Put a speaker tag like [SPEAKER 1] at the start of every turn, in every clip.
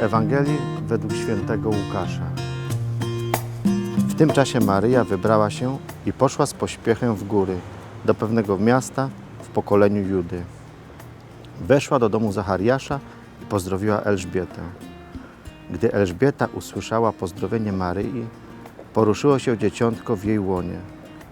[SPEAKER 1] Ewangelii według świętego Łukasza. W tym czasie Maryja wybrała się i poszła z pośpiechem w góry, do pewnego miasta w pokoleniu Judy. Weszła do domu Zachariasza i pozdrowiła Elżbietę. Gdy Elżbieta usłyszała pozdrowienie Maryi, poruszyło się dzieciątko w jej łonie,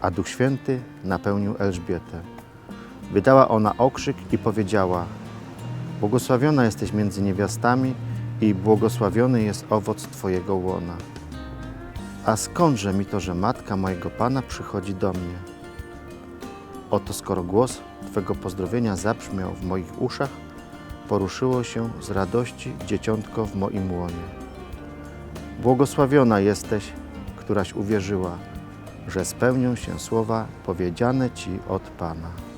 [SPEAKER 1] a Duch Święty napełnił Elżbietę. Wydała ona okrzyk i powiedziała: Błogosławiona jesteś między niewiastami i błogosławiony jest owoc Twojego łona. A skądże mi to, że matka mojego Pana przychodzi do mnie? Oto skoro głos Twego pozdrowienia zabrzmiał w moich uszach, poruszyło się z radości dzieciątko w moim łonie. Błogosławiona jesteś, któraś uwierzyła, że spełnią się słowa powiedziane Ci od Pana.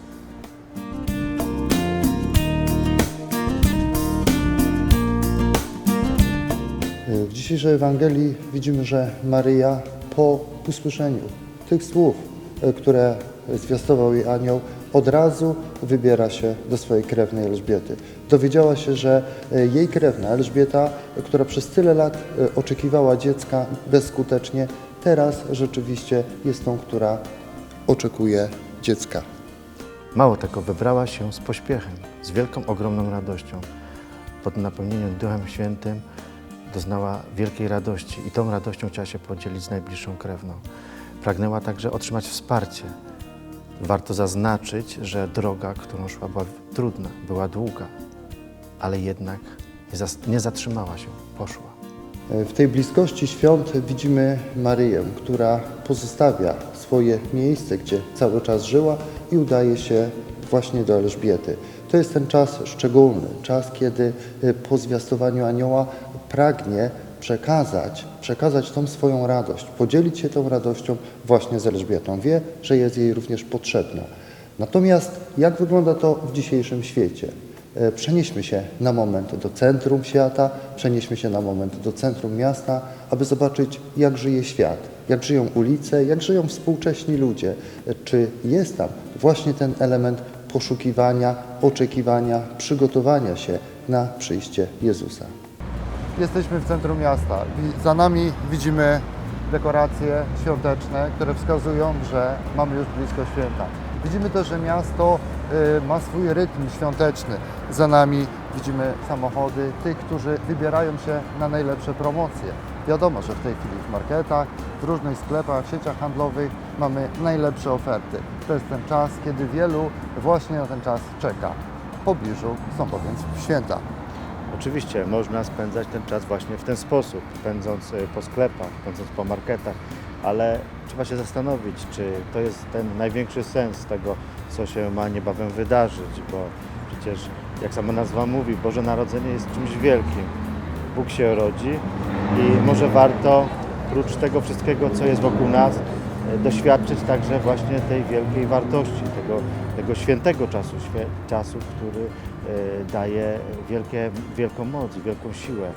[SPEAKER 2] W dzisiejszej Ewangelii widzimy, że Maryja po usłyszeniu tych słów, e, które zwiastował jej anioł, od razu wybiera się do swojej krewnej Elżbiety. Dowiedziała się, że e, jej krewna Elżbieta, która przez tyle lat oczekiwała dziecka bezskutecznie, teraz rzeczywiście jest tą, która oczekuje dziecka.
[SPEAKER 1] Mało tego, wybrała się z pośpiechem, z wielką, ogromną radością. Pod napełnieniem Duchem Świętym doznała wielkiej radości i tą radością chciała się podzielić z najbliższą krewną. Pragnęła także otrzymać wsparcie. Warto zaznaczyć, że droga, którą szła, była trudna, była długa, ale jednak nie, zatrzymała się, poszła.
[SPEAKER 2] W tej bliskości świąt widzimy Maryję, która pozostawia swoje miejsce, gdzie cały czas żyła i udaje się właśnie do Elżbiety. To jest ten czas szczególny, czas, kiedy y, po zwiastowaniu anioła pragnie przekazać, przekazać tą swoją radość, podzielić się tą radością właśnie z Elżbietą. Wie, że jest jej również potrzebna. Natomiast jak wygląda to w dzisiejszym świecie? E, Przenieśmy się na moment do centrum świata, przenieśmy się na moment do centrum miasta, aby zobaczyć, jak żyje świat, jak żyją ulice, jak żyją współcześni ludzie. E, Czy jest tam właśnie ten element poszukiwania, oczekiwania, przygotowania się na przyjście Jezusa. Jesteśmy w centrum miasta. Za nami widzimy dekoracje świąteczne, które wskazują, że mamy już blisko święta. Widzimy też, że miasto y, ma swój rytm świąteczny. Za nami widzimy samochody tych, którzy wybierają się na najlepsze promocje. Wiadomo, że w tej chwili w marketach, w różnych sklepach, sieciach handlowych mamy najlepsze oferty. To jest ten czas, kiedy wielu właśnie na ten czas czeka. W pobliżu są bowiem święta.
[SPEAKER 1] Oczywiście można spędzać ten czas właśnie w ten sposób, pędząc y, po sklepach, pędząc po marketach, ale trzeba się zastanowić, czy to jest ten największy sens tego, co się ma niebawem wydarzyć, bo przecież, jak sama nazwa mówi, Boże Narodzenie jest czymś wielkim. Bóg się rodzi i może warto, prócz tego wszystkiego, co jest wokół nas, doświadczyć także właśnie tej wielkiej wartości, tego, tego świętego czasu, czasu, który y, daje wielkie, wielką moc, wielką siłę.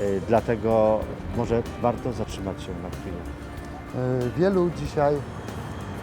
[SPEAKER 1] Y, Dlatego może warto zatrzymać się na chwilę.
[SPEAKER 2] Y, Wielu dzisiaj,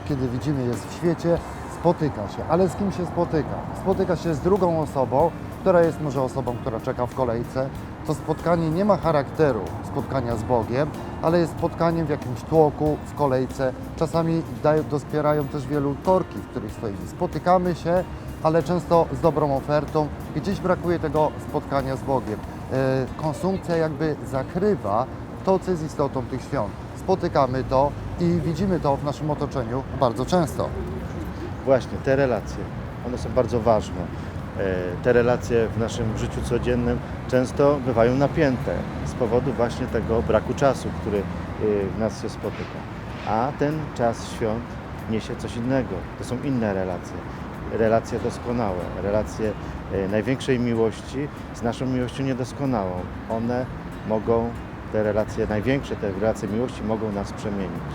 [SPEAKER 2] kiedy widzimy jest w świecie, spotyka się. Ale z kim się spotyka? Spotyka się z drugą osobą, która jest może osobą, która czeka w kolejce. To spotkanie nie ma charakteru spotkania z Bogiem, ale jest spotkaniem w jakimś tłoku, w kolejce. Czasami dają, dospierają też wielu korki, w których stoimy. Spotykamy się, ale często z dobrą ofertą. Gdzieś brakuje tego spotkania z Bogiem. Y, Konsumpcja jakby zakrywa to, co jest istotą tych świąt. Spotykamy to i widzimy to w naszym otoczeniu bardzo często.
[SPEAKER 1] Właśnie, te relacje, one są bardzo ważne. E, Te relacje w naszym życiu codziennym często bywają napięte z powodu właśnie tego braku czasu, który y, w nas się spotyka. A ten czas świąt niesie coś innego. To są inne relacje. Relacje doskonałe, relacje e, największej miłości z naszą miłością niedoskonałą. One mogą, te relacje największe, te relacje miłości mogą nas przemienić.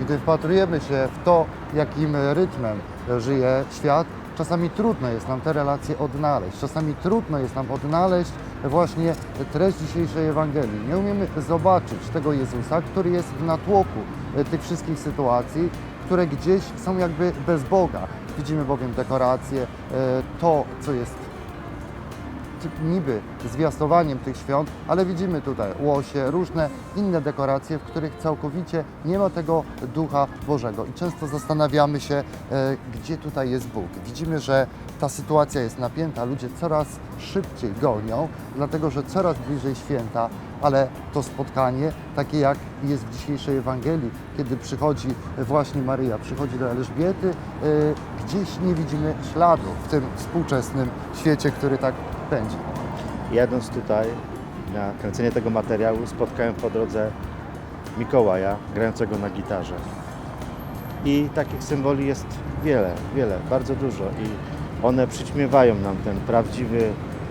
[SPEAKER 2] Gdy wpatrujemy się w to, jakim rytmem żyje świat, czasami trudno jest nam te relacje odnaleźć. Czasami trudno jest nam odnaleźć właśnie treść dzisiejszej Ewangelii. Nie umiemy zobaczyć tego Jezusa, który jest w natłoku e, tych wszystkich sytuacji, które gdzieś są jakby bez Boga. Widzimy bowiem dekoracje, e, to, co jest niby zwiastowaniem tych świąt, ale widzimy tutaj łosie, różne inne dekoracje, w których całkowicie nie ma tego ducha Bożego. I często zastanawiamy się, e, gdzie tutaj jest Bóg. Widzimy, że ta sytuacja jest napięta, ludzie coraz szybciej gonią, dlatego że coraz bliżej święta, ale to spotkanie, takie jak jest w dzisiejszej Ewangelii, kiedy przychodzi właśnie Maryja, przychodzi do Elżbiety, y, gdzieś nie widzimy śladu w tym współczesnym świecie, który tak pędzi.
[SPEAKER 1] Jadąc tutaj na kręcenie tego materiału, spotkałem po drodze Mikołaja grającego na gitarze. I takich symboli jest wiele, wiele, bardzo dużo. I one przyćmiewają nam ten prawdziwy,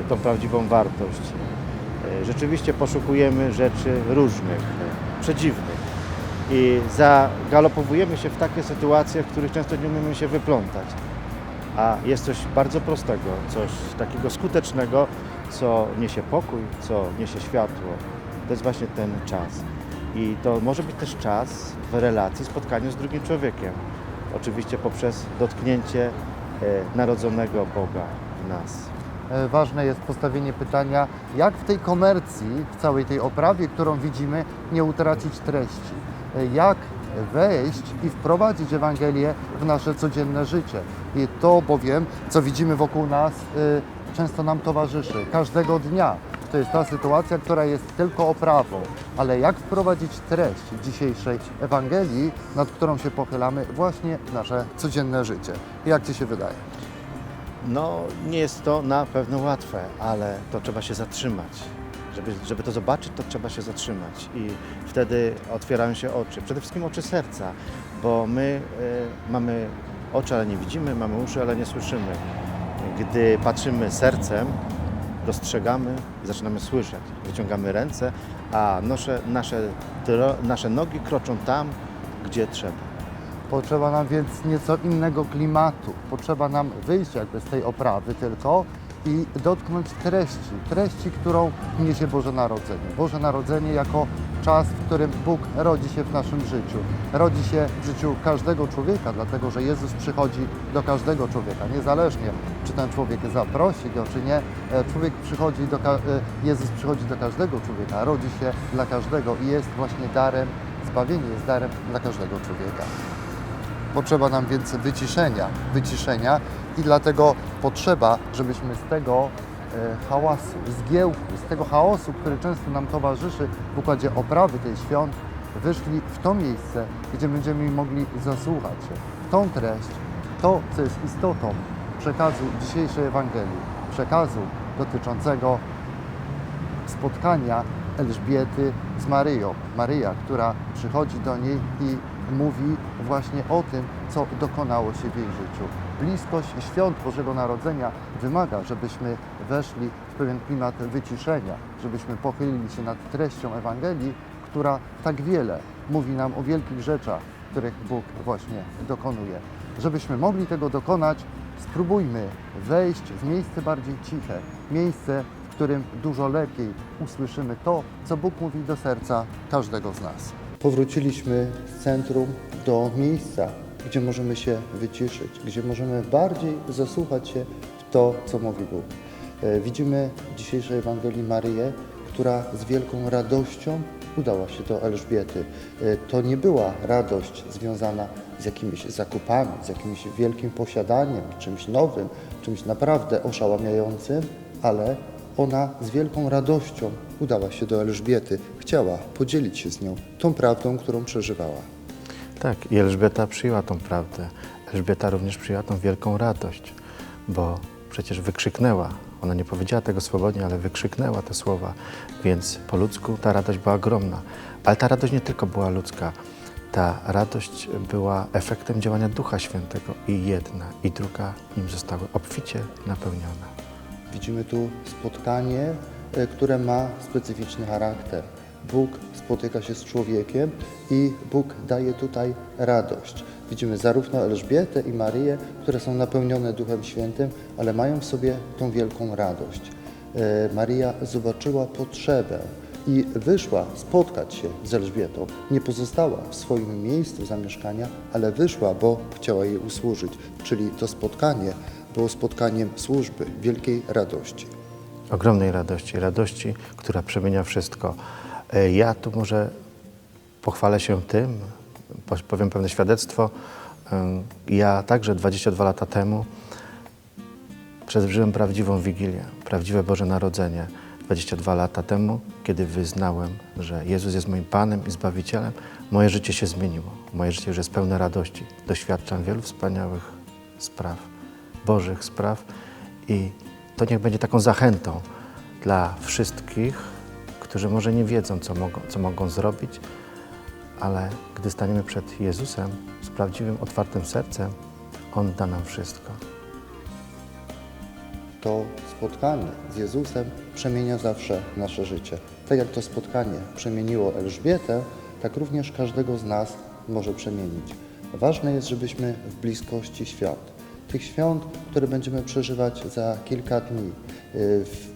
[SPEAKER 1] tą prawdziwą wartość. E, Rzeczywiście poszukujemy rzeczy różnych, przedziwnych. I zagalopowujemy się w takie sytuacje, w których często nie umiemy się wyplątać. A jest coś bardzo prostego, coś takiego skutecznego, co niesie pokój, co niesie światło. To jest właśnie ten czas. I to może być też czas w relacji, spotkaniu z drugim człowiekiem. Oczywiście poprzez dotknięcie e, narodzonego Boga w nas.
[SPEAKER 2] E, Ważne jest postawienie pytania, jak w tej komercji, w całej tej oprawie, którą widzimy, nie utracić treści. E, Jak wejść i wprowadzić Ewangelię w nasze codzienne życie. I to bowiem, co widzimy wokół nas, e, często nam towarzyszy każdego dnia. To jest ta sytuacja, która jest tylko oprawą, ale jak wprowadzić treść dzisiejszej Ewangelii, nad którą się pochylamy, właśnie w nasze codzienne życie. Jak Ci się wydaje?
[SPEAKER 1] No, nie jest to na pewno łatwe, ale to trzeba się zatrzymać. Żeby, żeby to zobaczyć, to trzeba się zatrzymać i wtedy otwierają się oczy. Przede wszystkim oczy serca, bo my e, mamy oczy, ale nie widzimy, mamy uszy, ale nie słyszymy. Gdy patrzymy sercem, dostrzegamy i zaczynamy słyszeć. Wyciągamy ręce, a nasze, nasze, nasze nogi kroczą tam, gdzie trzeba.
[SPEAKER 2] Potrzeba nam więc nieco innego klimatu. Potrzeba nam wyjść jakby z tej oprawy tylko i dotknąć treści. Treści, którą niesie Boże Narodzenie. Boże Narodzenie jako czas, w którym Bóg rodzi się w naszym życiu. Rodzi się w życiu każdego człowieka, dlatego że Jezus przychodzi do każdego człowieka, niezależnie czy ten człowiek zaprosi go, czy nie. E, Człowiek przychodzi do, e, Jezus przychodzi do każdego człowieka, rodzi się dla każdego i jest właśnie darem, zbawienie jest darem dla każdego człowieka. Potrzeba nam więc wyciszenia, wyciszenia i dlatego potrzeba, żebyśmy z tego e, hałasu, zgiełku, z tego chaosu, który często nam towarzyszy w układzie oprawy tej świąt, wyszli w to miejsce, gdzie będziemy mogli zasłuchać się w tą treść, to, co jest istotą przekazu dzisiejszej Ewangelii, przekazu dotyczącego spotkania Elżbiety z Maryją. Maryja, która przychodzi do niej i mówi właśnie o tym, co dokonało się w jej życiu. Bliskość świąt Bożego Narodzenia wymaga, żebyśmy weszli w pewien klimat wyciszenia, żebyśmy pochylili się nad treścią Ewangelii, która tak wiele mówi nam o wielkich rzeczach, których Bóg właśnie dokonuje. Żebyśmy mogli tego dokonać, spróbujmy wejść w miejsce bardziej ciche, miejsce, w którym dużo lepiej usłyszymy to, co Bóg mówi do serca każdego z nas. Powróciliśmy z centrum do miejsca, gdzie możemy się wyciszyć, gdzie możemy bardziej zasłuchać się w to, co mówi Bóg. E, Widzimy w dzisiejszej Ewangelii Maryję, która z wielką radością udała się do Elżbiety. E, To nie była radość związana z jakimiś zakupami, z jakimś wielkim posiadaniem, czymś nowym, czymś naprawdę oszałamiającym, ale ona z wielką radością udała się do Elżbiety. Chciała podzielić się z nią tą prawdą, którą przeżywała.
[SPEAKER 1] Tak, i Elżbieta przyjęła tą prawdę. Elżbieta również przyjęła tą wielką radość, bo przecież wykrzyknęła. Ona nie powiedziała tego swobodnie, ale wykrzyknęła te słowa, więc po ludzku ta radość była ogromna. Ale ta radość nie tylko była ludzka, ta radość była efektem działania Ducha Świętego i jedna, i druga nim zostały obficie napełnione.
[SPEAKER 2] Widzimy tu spotkanie, e, które ma specyficzny charakter. Bóg spotyka się z człowiekiem i Bóg daje tutaj radość. Widzimy zarówno Elżbietę i Maryję, które są napełnione Duchem Świętym, ale mają w sobie tą wielką radość. E, Maryja zobaczyła potrzebę i wyszła spotkać się z Elżbietą. Nie pozostała w swoim miejscu zamieszkania, ale wyszła, bo chciała jej usłużyć. Czyli to spotkanie było spotkaniem służby, wielkiej radości.
[SPEAKER 1] ogromnej radości, radości, która przemienia wszystko. E, Ja tu może pochwalę się tym, po- powiem pewne świadectwo. Em, Ja także 22 lata temu przeżyłem prawdziwą Wigilię, prawdziwe Boże Narodzenie. 22 lata temu, kiedy wyznałem, że Jezus jest moim Panem i Zbawicielem, moje życie się zmieniło. Moje życie już jest pełne radości. Doświadczam wielu wspaniałych spraw, Bożych spraw i to niech będzie taką zachętą dla wszystkich, którzy może nie wiedzą, co mogą, co mogą zrobić, ale gdy staniemy przed Jezusem z prawdziwym, otwartym sercem, On da nam wszystko.
[SPEAKER 2] To spotkanie z Jezusem przemienia zawsze nasze życie. Tak jak to spotkanie przemieniło Elżbietę, tak również każdego z nas może przemienić. Ważne jest, żebyśmy w bliskości świąt, tych świąt, które będziemy przeżywać za kilka dni, yy, w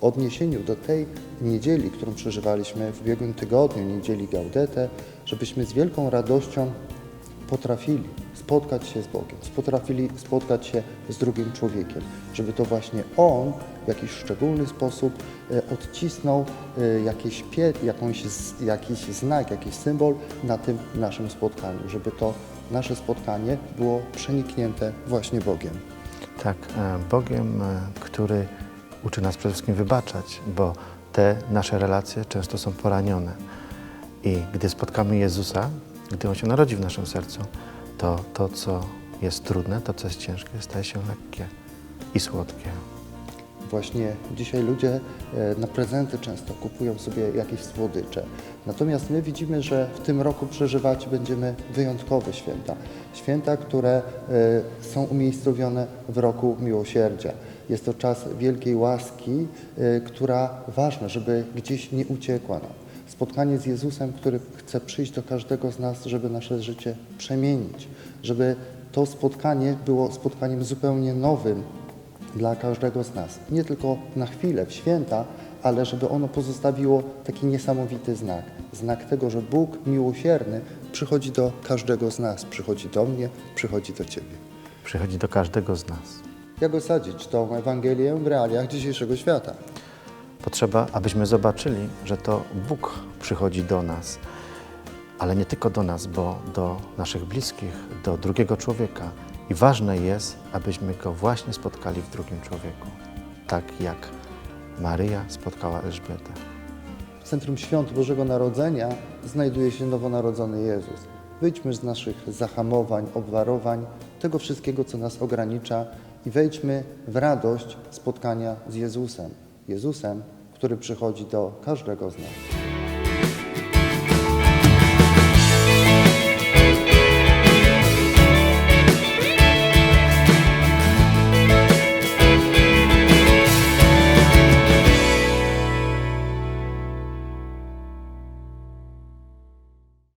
[SPEAKER 2] odniesieniu do tej niedzieli, którą przeżywaliśmy w ubiegłym tygodniu, niedzieli Gaudete, żebyśmy z wielką radością potrafili spotkać się z Bogiem, potrafili spotkać się z drugim człowiekiem, żeby to właśnie On w jakiś szczególny sposób e, odcisnął e, jakieś pie, jakąś, jakiś znak, jakiś symbol na tym naszym spotkaniu, żeby to nasze spotkanie było przeniknięte właśnie Bogiem.
[SPEAKER 1] Tak, e, Bogiem, e, który uczy nas przede wszystkim wybaczać, bo te nasze relacje często są poranione. I gdy spotkamy Jezusa, gdy On się narodzi w naszym sercu, to to, co jest trudne, to, co jest ciężkie, staje się lekkie i słodkie.
[SPEAKER 2] Właśnie dzisiaj ludzie e, na prezenty często kupują sobie jakieś słodycze. Natomiast my widzimy, że w tym roku przeżywać będziemy wyjątkowe święta. Święta, które e, są umiejscowione w roku miłosierdzia. Jest to czas wielkiej łaski, e, która ważna, żeby gdzieś nie uciekła nam. Spotkanie z Jezusem, który chce przyjść do każdego z nas, żeby nasze życie przemienić, żeby to spotkanie było spotkaniem zupełnie nowym, dla każdego z nas. Nie tylko na chwilę, w święta, ale żeby ono pozostawiło taki niesamowity znak. Znak tego, że Bóg miłosierny przychodzi do każdego z nas, przychodzi do mnie, przychodzi do Ciebie.
[SPEAKER 1] Przychodzi do każdego z nas.
[SPEAKER 2] Jak osadzić tą Ewangelię w realiach dzisiejszego świata?
[SPEAKER 1] Potrzeba, abyśmy zobaczyli, że to Bóg przychodzi do nas, ale nie tylko do nas, bo do naszych bliskich, do drugiego człowieka. I ważne jest, abyśmy go właśnie spotkali w drugim człowieku, tak jak Maryja spotkała Elżbietę.
[SPEAKER 2] W centrum świąt Bożego Narodzenia znajduje się nowonarodzony Jezus. Wyjdźmy z naszych zahamowań, obwarowań, tego wszystkiego, co nas ogranicza i wejdźmy w radość spotkania z Jezusem. Jezusem, który przychodzi do każdego z nas.